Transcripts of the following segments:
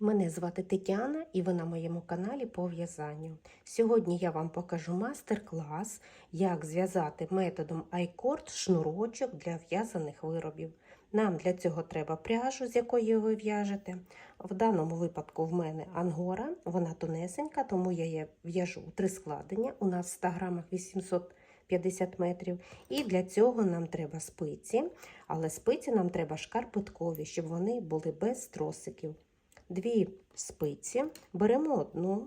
Мене звати Тетяна і ви на моєму каналі по в'язанню. Сьогодні я вам покажу мастер-клас, як зв'язати методом iCord шнурочок для в'язаних виробів. Нам для цього треба пряжу, з якої ви в'яжете. В даному випадку в мене ангора, вона тонесенька, тому я її в'яжу у три складення. У нас в 100 грамах 850 метрів. І для цього нам треба спиці, але спиці нам треба шкарпеткові, щоб вони були без тросиків дві спиці, беремо одну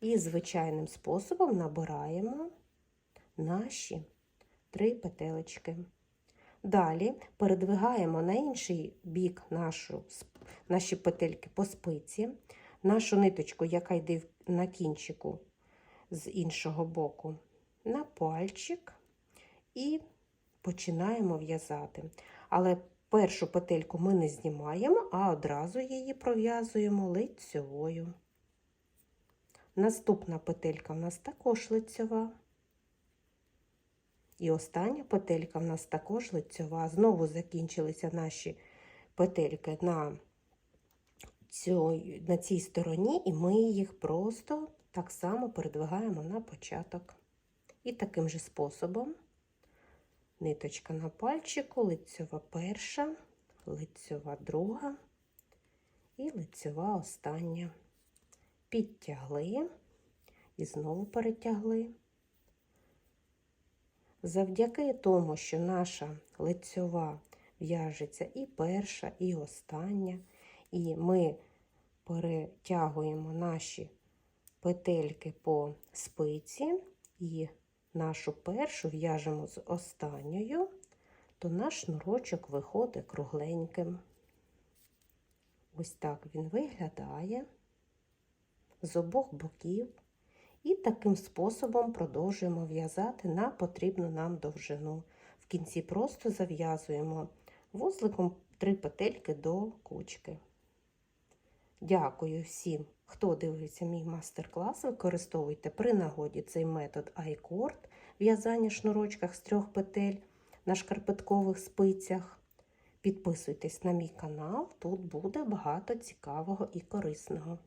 і звичайним способом набираємо наші три петелечки. Далі передвигаємо на інший бік нашу, наші петельки по спиці, нашу ниточку, яка йде на кінчику з іншого боку, на пальчик і починаємо в'язати. Але Першу петельку ми не знімаємо, а одразу її пров'язуємо лицьовою. Наступна петелька в нас також лицьова. І остання петелька в нас також лицьова. Знову закінчилися наші петельки на, цю, на цій стороні, і ми їх просто так само передвигаємо на початок. І таким же способом ниточка на пальчику, лицьова перша, лицьова друга і лицьова остання. Підтягли і знову перетягли. Завдяки тому, що наша лицьова в'яжеться і перша, і остання, і ми перетягуємо наші петельки по спиці і нашу першу в'яжемо з останньою, то наш шнурочок виходить кругленьким. Ось так він виглядає з обох боків. І таким способом продовжуємо в'язати на потрібну нам довжину. В кінці просто зав'язуємо вузликом три петельки до кучки. Дякую всім, хто дивиться мій мастер-клас. Використовуйте при нагоді цей метод iCord в'язання шнурочках з трьох петель на шкарпеткових спицях. Підписуйтесь на мій канал, тут буде багато цікавого і корисного.